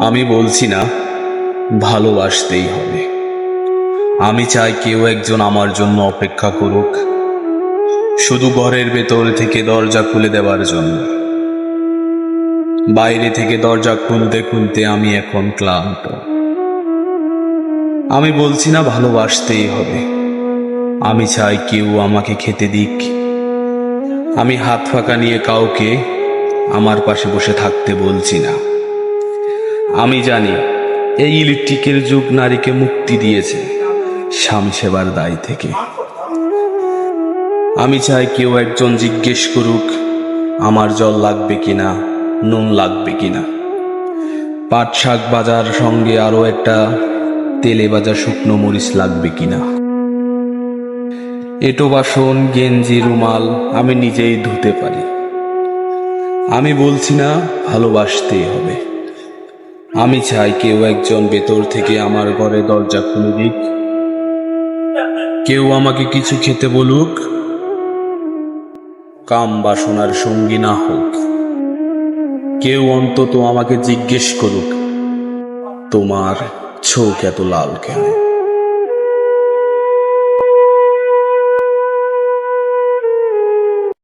আমি বলছি না, ভালোবাসতেই হবে। আমি চাই কেউ একজন আমার জন্য অপেক্ষা করুক, শুধু ঘরের ভেতর থেকে দরজা খুলে দেওয়ার জন্য। বাইরে থেকে দরজা খুলতে খুলতে আমি এখন ক্লান্ত। আমি বলছি না, ভালোবাসতেই হবে। আমি চাই কেউ আমাকে খেতে দিক। আমি হাত ফাঁকা নিয়ে কাউকে আমার পাশে বসে থাকতে বলছি না। আমি জানি, এই ইলেকট্রিকের যুগ নারীকে মুক্তি দিয়েছে স্বামী সেবার দায় থেকে। আমি চাই কেউ একজন জিজ্ঞেস করুক, আমার জল লাগবে কিনা, নুন লাগবে কিনা। পাট শাক বাজার সঙ্গে আরও একটা তেলে ভাজা শুকনো মরিচ লাগবে কিনা। এটো বাসন, গেঞ্জি, রুমাল আমি নিজেই ধুতে পারি। আমি বলছি না, ভালোবাসতেই হবে। আমি চাই কেউ একজন ভেতর থেকে আমার ঘরে দরজা খুলে দিক। কেউ আমাকে কিছু খেতে বলুক। কাম বাসনার সঙ্গী না হোক। কেউ অন্তত আমাকে জিজ্ঞেস করুক, তোমার চোখ এত লাল কেন?